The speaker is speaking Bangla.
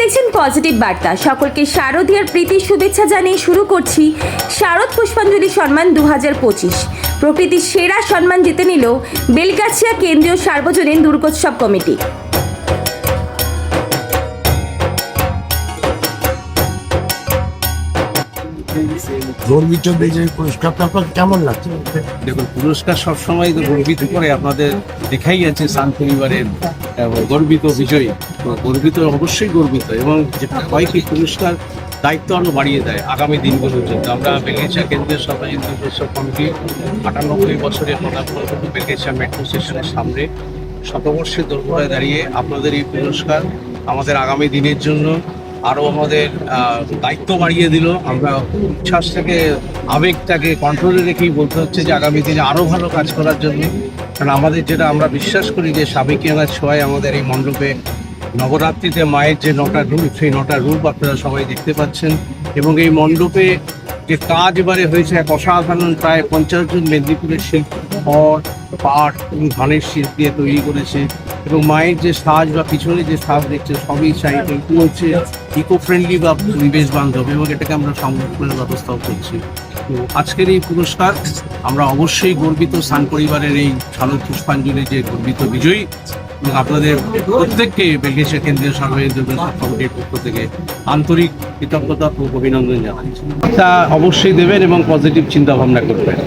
দেখছেন পজিটিভ বার্তা। সকলকে শারদীয়ার প্রীতি শুভেচ্ছা জানিয়ে শুরু করছি শারদ পুষ্পাঞ্জলি সম্মান দু পঁচিশ। প্রকৃতির সেরা সম্মান জিতে নিল বেলগাছিয়া কেন্দ্রীয় সার্বজনীন দুর্গোৎসব কমিটি। গর্বিত বিজয়ী পুরস্কারটা আপনার কেমন লাগছে? দেখুন, পুরস্কার সবসময় তো গর্বিত করে আপনাদের দেখাই আছে সান পরিবারের গর্বিত বিজয়ী। গর্বিত, অবশ্যই গর্বিত। এবং যেটা হয় কি পুরস্কার দায়িত্ব আরও বাড়িয়ে দেয় আগামী দিনগুলোর জন্য। আমরা বেলগেছিয়া কেন্দ্রীয় সর্বজনীন দুর্গোৎসব কমিটি আটানব্বই বছরের পদার্পণ বেলগেছিয়া মেট্রো স্টেশনের সামনে শতবর্ষের দোরগোড়ায় দাঁড়িয়ে আপনাদের এই পুরস্কার আমাদের আগামী দিনের জন্য আরও আমাদের দায়িত্ব বাড়িয়ে দিল। আমরা উচ্ছ্বাসটাকে আবেগটাকে কন্ট্রোলে রেখেই বলতে হচ্ছে যে আগামী দিনে আরও ভালো কাজ করার জন্য। কারণ আমাদের যেটা আমরা বিশ্বাস করি যে সাবেকিয়ানার ছোঁয়ায় আমাদের এই মণ্ডপে নবরাত্রিতে মায়ের যে নটা রূপ, সেই নটা রূপ আপনারা সবাই দেখতে পাচ্ছেন। এবং এই মণ্ডপে যে কাজ এবারে হয়েছে, এক অসাধারণ প্রায় পঞ্চাশ জন মেদিনীপুরের শিল্পী খড় পাট এবং ধানের শিল্প দিয়ে তৈরি করেছে এবং মায়ের যে সাজ বা পিছনে যে সাজ দেখছে, সবই সাইড এগুলো হচ্ছে ইকো ফ্রেন্ডলি বা পরিবেশ বান্ধব এবং এটাকে আমরা সংরক্ষণের ব্যবস্থাও করছি। আজকের এই পুরস্কার, আমরা অবশ্যই গর্বিত সান পরিবারের এই শারদ পুষ্পাঞ্জলি যে গর্বিত বিজয়ী এবং আপনাদের প্রত্যেককে বেলগেছিয়া কেন্দ্রীয় সরকারি দুর্গা কমিটির পক্ষ থেকে আন্তরিক কৃতজ্ঞতা ও অভিনন্দন জানাচ্ছি। তা অবশ্যই দেবেন এবং পজিটিভ চিন্তা ভাবনা করবেন।